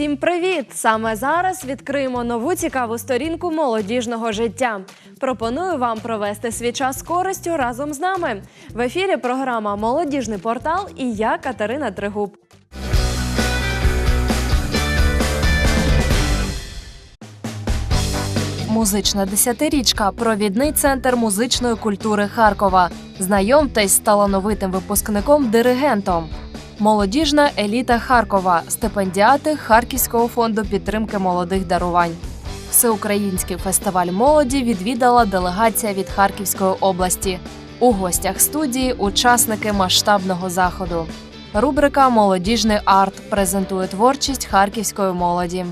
Усім привіт! Саме зараз відкриємо нову цікаву сторінку молодіжного життя. Пропоную вам провести свій час з користю разом з нами. В ефірі програма Молодіжний портал і я Катерина Тригуб. Музична десятирічка провідний центр музичної культури Харкова. Знайомтесь з талановитим випускником диригентом. Молодіжна еліта Харкова, стипендіати Харківського фонду підтримки молодих дарувань. Всеукраїнський фестиваль молоді відвідала делегація від Харківської області. У гостях студії учасники масштабного заходу. Рубрика Молодіжний арт презентує творчість харківської молоді.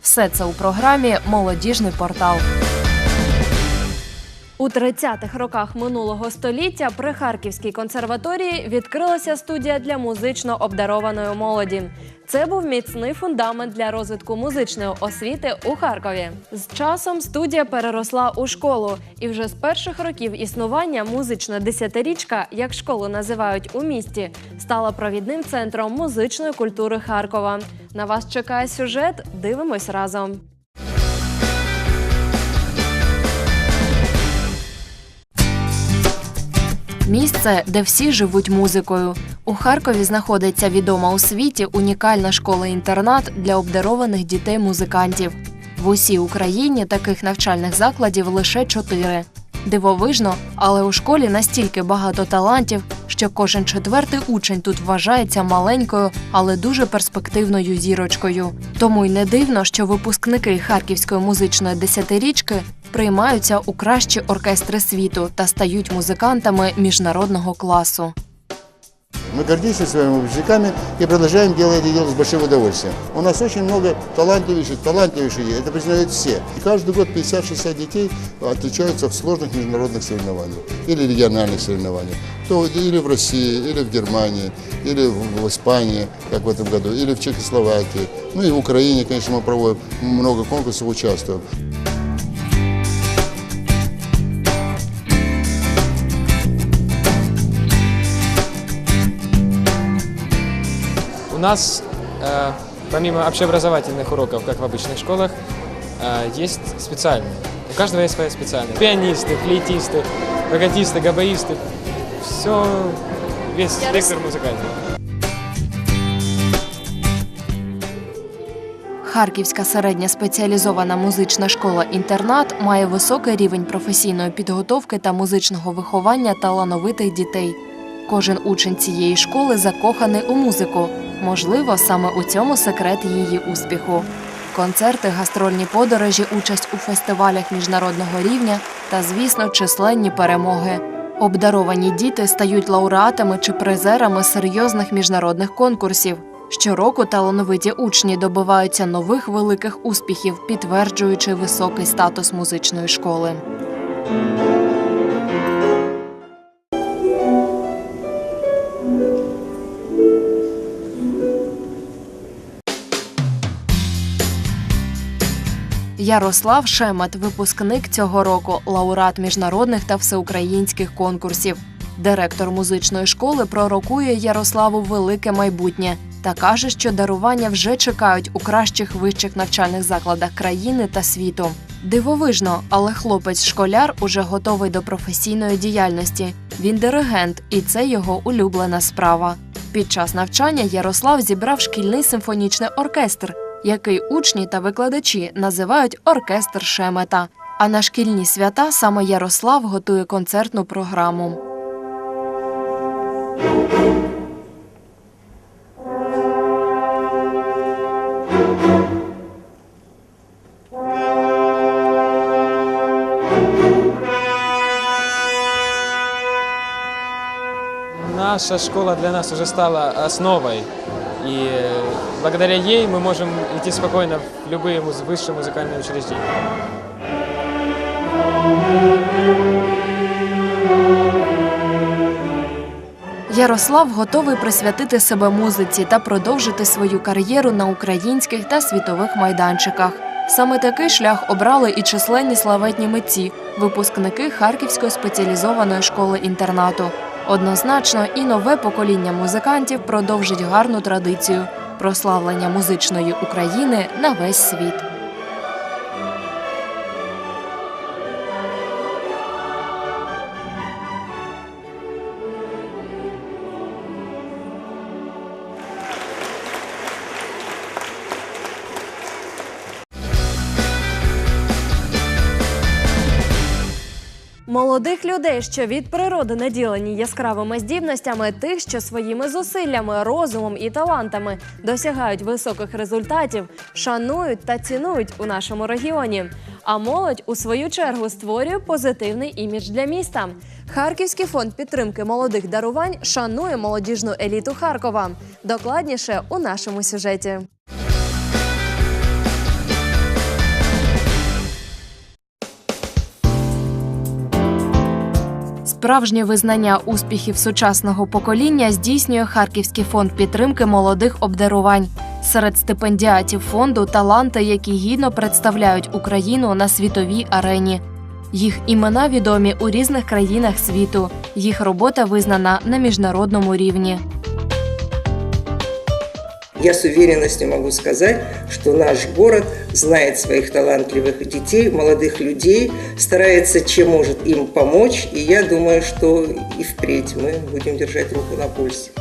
Все це у програмі Молодіжний портал. У 30-х роках минулого століття при Харківській консерваторії відкрилася студія для музично обдарованої молоді. Це був міцний фундамент для розвитку музичної освіти у Харкові. З часом студія переросла у школу, і вже з перших років існування музична десятирічка, як школу називають у місті, стала провідним центром музичної культури Харкова. На вас чекає сюжет. Дивимось разом. Місце, де всі живуть музикою. У Харкові знаходиться відома у світі унікальна школа-інтернат для обдарованих дітей-музикантів. В усій Україні таких навчальних закладів лише чотири. Дивовижно, але у школі настільки багато талантів, що кожен четвертий учень тут вважається маленькою, але дуже перспективною зірочкою. Тому й не дивно, що випускники Харківської музичної десятирічки приймаються у кращі оркестри світу та стають музикантами міжнародного класу. Мы гордимся своими выпускниками и продолжаем делать это дело с большим удовольствием. У нас очень много талантливейших, талантливейших, детей, это признают все. И каждый год 50-60 детей отличаются в сложных международных соревнованиях или региональных соревнованиях. То или в России, или в Германии, или в, в Испании, как в этом году, или в Чехословакии. Ну и в Украине, конечно, мы проводим много конкурсов, участвуем. У нас, э, помимо общеобразовательных уроков, как в обычных школах, э, есть специальные. У каждого есть своя специальная. Пианисты, флейтисты, фаготисты, габаисты. Все, весь спектр музыкальный. Харківська середня спеціалізована музична школа-інтернат має високий рівень професійної підготовки та музичного виховання талановитих дітей. Кожен учень цієї школи закоханий у музику. Можливо, саме у цьому секрет її успіху. Концерти, гастрольні подорожі, участь у фестивалях міжнародного рівня та, звісно, численні перемоги. Обдаровані діти стають лауреатами чи призерами серйозних міжнародних конкурсів. Щороку талановиті учні добиваються нових великих успіхів, підтверджуючи високий статус музичної школи. Ярослав Шемет, випускник цього року, лауреат міжнародних та всеукраїнських конкурсів. Директор музичної школи пророкує Ярославу велике майбутнє та каже, що дарування вже чекають у кращих вищих навчальних закладах країни та світу. Дивовижно, але хлопець-школяр уже готовий до професійної діяльності. Він диригент, і це його улюблена справа. Під час навчання Ярослав зібрав шкільний симфонічний оркестр, який учні та викладачі називають оркестр Шемета. А на шкільні свята саме Ярослав готує концертну програму. Наша школа для нас уже стала основой. И благодаря ей мы можем идти спокойно в любые муз- высшие музыкальные учреждения. Ярослав готовий присвятити себе музиці та продовжити свою кар'єру на українських та світових майданчиках. Саме такий шлях обрали і численні славетні митці, випускники Харківської спеціалізованої школи інтернату. Однозначно, і нове покоління музикантів продовжить гарну традицію. прославлення музичної України на весь світ. Молодих людей, що від природи наділені яскравими здібностями, тих, що своїми зусиллями, розумом і талантами досягають високих результатів, шанують та цінують у нашому регіоні. А молодь у свою чергу створює позитивний імідж для міста. Харківський фонд підтримки молодих дарувань шанує молодіжну еліту Харкова. Докладніше у нашому сюжеті. Справжнє визнання успіхів сучасного покоління здійснює Харківський фонд підтримки молодих обдарувань. Серед стипендіатів фонду таланти, які гідно представляють Україну на світовій арені. Їх імена відомі у різних країнах світу. Їх робота визнана на міжнародному рівні. Я с уверенностью могу сказать, что наш город знает своих талантливых детей, молодых людей, старается, чем может им помочь, и я думаю, что и впредь мы будем держать руку на пульсе.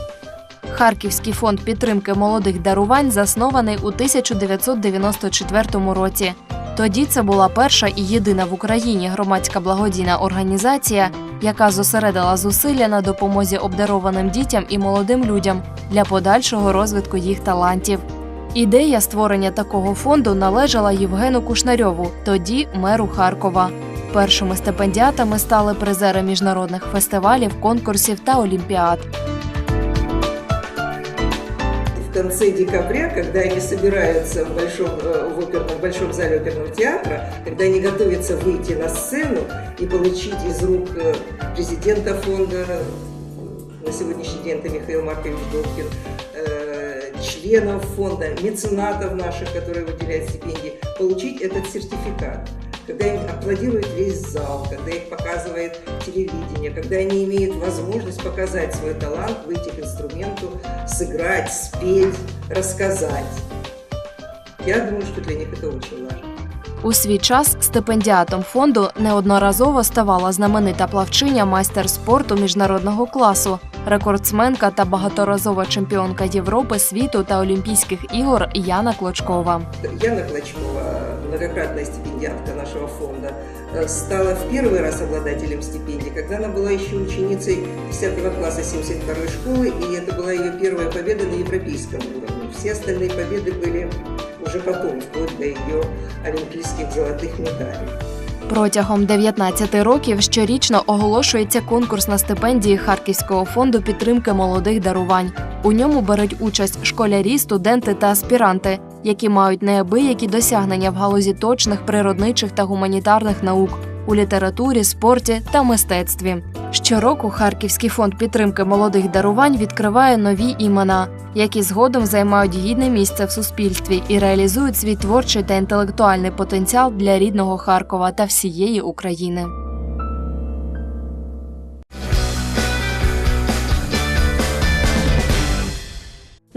Харківський фонд підтримки молодих дарувань заснований у 1994 році. Тоді це була перша і єдина в Україні громадська благодійна організація, яка зосередила зусилля на допомозі обдарованим дітям і молодим людям для подальшого розвитку їх талантів. Ідея створення такого фонду належала Євгену Кушнарьову, тоді меру Харкова. Першими стипендіатами стали призери міжнародних фестивалів, конкурсів та олімпіад. В конце декабря, когда они собираются в большом, э, в оперном, в большом зале оперного театра, когда они готовятся выйти на сцену и получить из рук э, президента фонда, э, на сегодняшний день это Михаил Маркович Добкин, э, членов фонда, меценатов наших, которые выделяют стипендии, получить этот сертификат. Когда им аплодирует весь зал, когда их показывает телевидение, когда они имеют возможность показать свой талант, выйти к инструменту, сыграть, спеть, рассказать. Я думаю, что для них это очень важно. У свій час стипендіатом фонду неодноразово ставала знаменита плавчиня майстер спорту міжнародного класу, рекордсменка та багаторазова чемпіонка Європи, світу та Олімпійських ігор Яна Клочкова. Яна Клочкова, многократная стипендиатка нашего фонда, э, стала в первый раз обладателем стипендии, когда она была еще ученицей 10 класса 72 школы, и это была ее первая победа на европейском уровне. Все остальные победы были уже потом, вплоть до ее олимпийских золотых медалей. Протягом 19 років щорічно оголошується конкурс на стипендії Харківського фонду підтримки молодих дарувань. У ньому беруть участь школярі, студенти та аспіранти, які мають неабиякі досягнення в галузі точних, природничих та гуманітарних наук у літературі, спорті та мистецтві. Щороку Харківський фонд підтримки молодих дарувань відкриває нові імена, які згодом займають гідне місце в суспільстві і реалізують свій творчий та інтелектуальний потенціал для рідного Харкова та всієї України.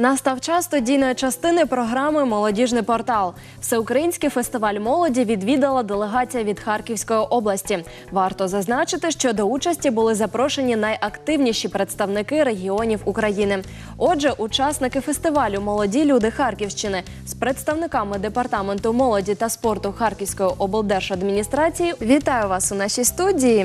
Настав час студійної частини програми Молодіжний портал. Всеукраїнський фестиваль молоді відвідала делегація від Харківської області. Варто зазначити, що до участі були запрошені найактивніші представники регіонів України. Отже, учасники фестивалю Молоді люди Харківщини з представниками департаменту молоді та спорту Харківської облдержадміністрації. Вітаю вас у нашій студії.